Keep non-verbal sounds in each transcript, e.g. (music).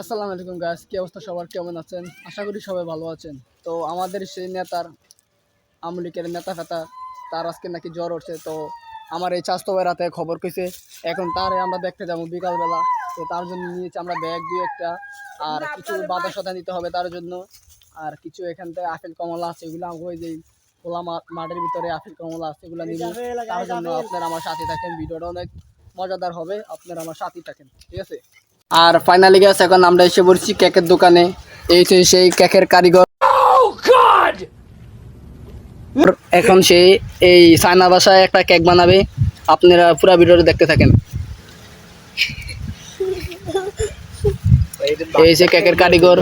আসসালামু আলাইকুম গাছ কি অবস্থা সবার? কেমন আছেন? আশা করি সবাই ভালো আছেন। তো আমাদের সেই নেতার আমলিকের নেতা ফেতা তার আজকে নাকি জ্বর উঠছে। তো আমার এই স্বাস্থ্য রাতে খবর কইছে এখন তারে আমরা দেখতে যাব বিকালবেলা। তো তার জন্য নিয়েছি আমরা ব্যাগ দিয়ে একটা আর কিছু বাধা সাদা নিতে হবে তার জন্য। আর কিছু এখান থেকে আপেল কমলা আছে এগুলো ওই যে খোলা মাঠের ভিতরে আপেল কমলা আছে এগুলো নিব। তার জন্য আপনারা আমার সাথে থাকেন ভিডিওটা অনেক মজাদার হবে। আপনারা আমার সাথেই থাকেন ঠিক আছে? আর ফাইনালি গেছে, এখন আমরা এসে পড়ছি কেকের দোকানে। এই সেই কেকের কারিগর। এখন সে এই সায়না বাসায় একটা কেক বানাবে। আপনারা পুরো ভিডিওটা দেখতে থাকেন। এই যে কেকের কারিগর।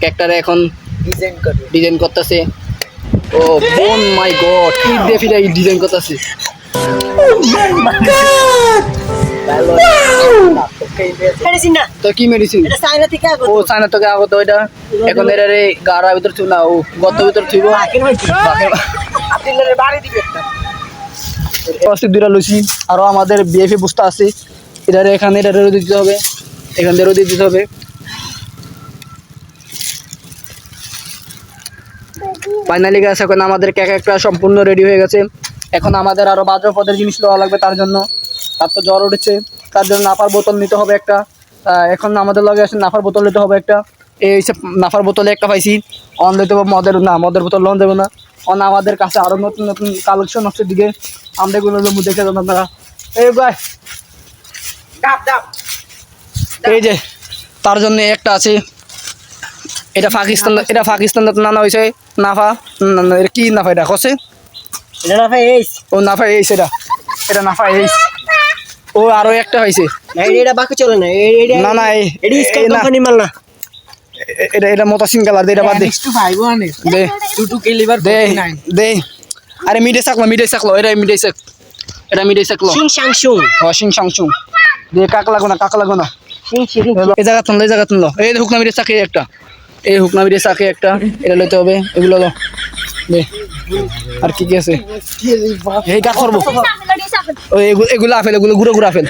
কেকটারে এখন ডিজাইন করতেছে। ও, বোন, মাই গড, কি দেখিটা ডিজাইন করতেছে। না। তো কি মেডিসিন এটা থেকে ও সাইনা আগত ওইটা এখন গাড়া ভিতর ও গত ভিতর থুব বাকির হইছে আপনাদের বাড়ি দিবে একটা। অস্তি দুইটা লুচি আরও আমাদের বিএফএ বুঝতে আছে। এটারে এখানে এটা দিতে হবে। এখান দিয়ে রোদ দিতে হবে। ফাইনালি গেছে এখন আমাদের কেক একটা সম্পূর্ণ রেডি হয়ে গেছে। এখন আমাদের আরও বাজার পদের জিনিস নেওয়া লাগবে তার জন্য। তার তো জ্বর উঠেছে তার জন্য নাফার বোতল নিতে হবে একটা। এখন আমাদের লগে আছে নাফার বোতল নিতে হবে একটা। এই সব নাফার বোতলে একটা পাইছি অন দিতে হবে মদের না মদের বোতল লোন দেবো না। অন আমাদের কাছে আরও নতুন নতুন কালেকশন আছে দিকে। আমরা এগুলো লোক দেখে যাবেন আপনারা। এই ভাই এই যে তার জন্য একটা আছে। এটা পাকিস্তান এটা পাকিস্তান নানা হয়েছে নাফা কি নাফা এটা? কষে এটা না ভাই এই ও নাফা এই এটা। এটা নাফা এই ও আরও একটা হয়েছে। এটা বাকি চলে না না না এটা এই কোম্পানি মাল না। এটা এটা মতাসিন কালার দে এটা বাদ দে। দে। টু টু কিলিভার দে দে। আরে মিডে সাকলো মিডে সাকলো এটা মিডে সাক এটা মিডে সাকলো। সিং সাংসুং ওয়াশিং সাংচুং দে কাক লাগো না কাক লাগো না। সিং সিং এই জায়গা তুললো এই জায়গা তুললো এই হুকনা মিরে চাকে একটা। এই হুকনা মিরে চাকে একটা। এটা লইতে হবে এগুলো লো। দে। আর কি কি আছে? এই কাক করব। ও এগুলো আপেল এগুলো গুঁড়ো গুঁড়ো আপেল।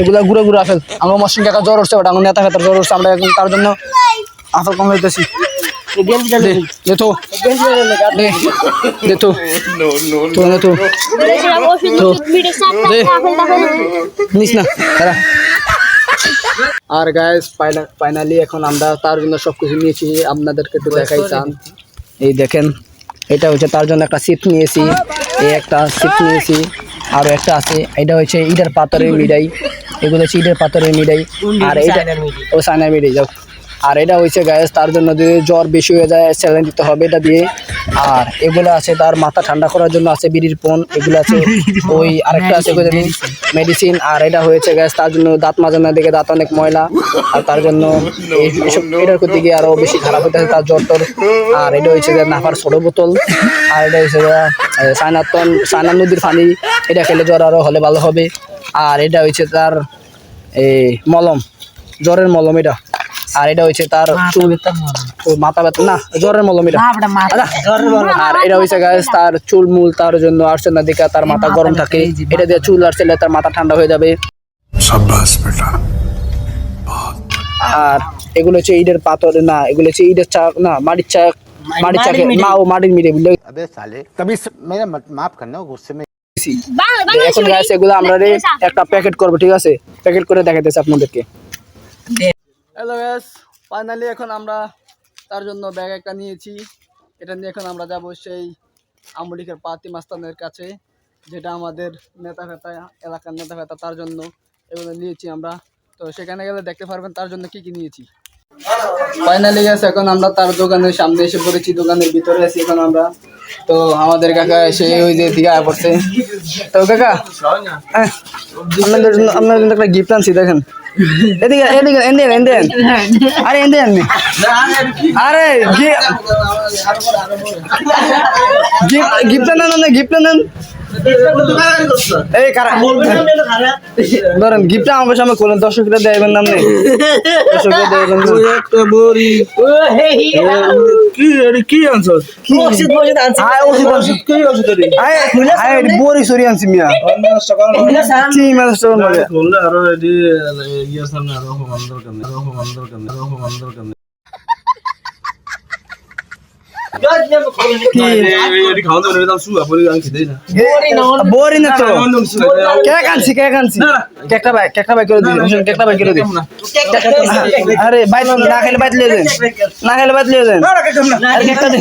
এগুলা গুঁড়ো গুঁড়ো আপেল। আমার মশিন কাকা জ্বর উঠছে ওটা আমার নেতা ফেতার জ্বর উঠছে আমরা এখন তার জন্য আপেল কম তারা আর গাইস ফাইনালি এখন আমরা তার জন্য সব কিছু নিয়েছি আপনাদেরকে একটু দেখাই চান। এই দেখেন এটা হচ্ছে তার জন্য একটা সিট নিয়েছি। এই একটা সিট নিয়েছি। আরও একটা আছে। এটা হচ্ছে ইটের পাথরের মিডাই। এগুলো হচ্ছে ইটের পাথরের মিডাই। আর এইটা ও সাইনার মিডাই যাও। আর এটা হচ্ছে গ্যাস তার জন্য যদি জ্বর বেশি হয়ে যায় স্যালাইন দিতে হবে এটা দিয়ে। আর এগুলো আছে তার মাথা ঠান্ডা করার জন্য আছে বিড়ির পন এগুলো আছে (laughs) ওই আরেকটা আছে মেডিসিন আর এটা হয়েছে গ্যাস তার জন্য দাঁত মাজানোর দিকে দাঁত অনেক ময়লা আর তার জন্য এই- এসব এটার করতে গিয়ে আরও বেশি খারাপ হতে তার জ্বর টর। আর এটা হচ্ছে যে নাফার ছোট বোতল আর এটা আহ, সায়নাতন সায়না নদীর পানি এটা খেলে জ্বর আরও হলে ভালো হবে। আর এটা হচ্ছে তার এই মলম জ্বরের মলম এটা। আর এটা হয়েছে তার মাথা ব্যথা না জ্বরের মলম আচ্ছা, আর এটা হয়েছে গাছ তার চুল মূল তার জন্য আসছে না দিকা তার মাথা গরম থাকে। এটা দিয়ে চুল আসছে তার মাথা ঠান্ডা হয়ে যাবে। আর এগুলো হচ্ছে ইটের পাথর না এগুলো হচ্ছে ইটের চাক না মাটির চাক মাটির চাকে মা ও মাটির মিটে বুঝলে এখন গাছ এগুলো আমরা একটা প্যাকেট করব ঠিক আছে? প্যাকেট করে দেখাইতেছি আপনাদেরকে। হ্যালো গ্যাস ফাইনালি এখন আমরা তার জন্য ব্যাগ একটা নিয়েছি। এটা নিয়ে এখন আমরা যাব সেই আমলিকের পাতি মাস্তানের কাছে, যেটা আমাদের নেতা ফেতা এলাকার নেতা ফেতা তার জন্য এগুলো নিয়েছি আমরা। তো সেখানে গেলে দেখতে পারবেন তার জন্য কি কি নিয়েছি। ফাইনালি গেছে এখন আমরা তার দোকানের সামনে এসে পড়েছি, দোকানের ভিতরে আছি এখন আমরা। তো আমাদের কাকা এসে ওই যে দিকে আয়া পড়ছে। তো কাকা আপনাদের জন্য জন্য একটা গিফট আনছি, দেখেন। এদিকে এদিকে এন্ডেন এন্ডেন আরে এন্ডেন আরে গিফট গিফট নেন না গিফট নেন এই কারা? ধরেন গিফটটা আমার সামনে করলেন দর্শকরা দেবেন নাম নেই দর্শকরা দেবেন একটা বড়ি। কি আরে কি আনছো? ওষুধ ওষুধ আনছে। আয় ওষুধ ওষুধ কি আনছো তোরি আয় আয় বড়ি সরি আনছি মিয়া। কি মেলা স্টোর মধ্যে বললে আরও এডি ইয়ার সামনে আরও দরকার নেই আরও হমান দরকার নেই আরও হমান দরকার নেই কি এডি খাওয়া দাওয়া দাও সুয়া পরে আমি খেতে না বড়ি না তো কেক আনছি কেক আনছি কেকটা ভাই কেকটা ভাই করে দিন হোসেন কেকটা ভাই করে দিন আরে বাইট না খেলে বাইট লিয়ে দেন। না খেলে বাইট লিয়ে দেন। আরে কেকটা দে।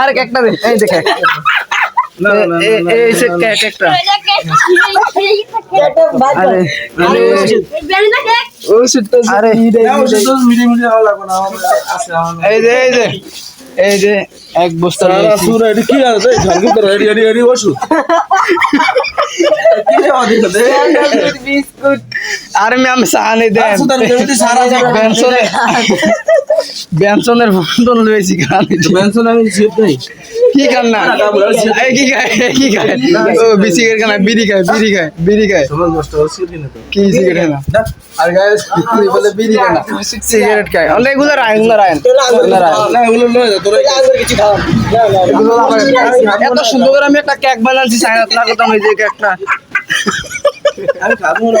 আরে কেকটা দে। এই দেখে। এই এই সে কেক কেকটা। আরে আরে আরে মিডি মিডি ভালো লাগবে না আছে আমার এই যে এই যে। এই যে এক বস্তা সারা। এডি কি আছে ঝালকি তো রেডি রেডি রেডি ওষুধ দে আরে ম্যাম সাহানি দেন। যাবে। বেনসনের বেনসনের বন্ধন লয়েছি কারণ বেনসন আমি জিপ নাই কি খান না কি খায় কি খায় ও বিসিগের খানা বিড়ি খায় বিড়ি খায় বিড়ি খায় সমাজ নষ্ট হচ্ছে না তো কি সিগারেট না আর গাইস তুই বলে বিড়ি খায় না সিগারেট খায় অনেক এগুলো রায় এগুলো রায় এগুলো রায় না এগুলো লয় যা তোরা কিছু আবার- এত সুন্দর করে আমি একটা কেক বানাচ্ছি সাইনাত না করতাম এই যে কেকটা আমি খাব না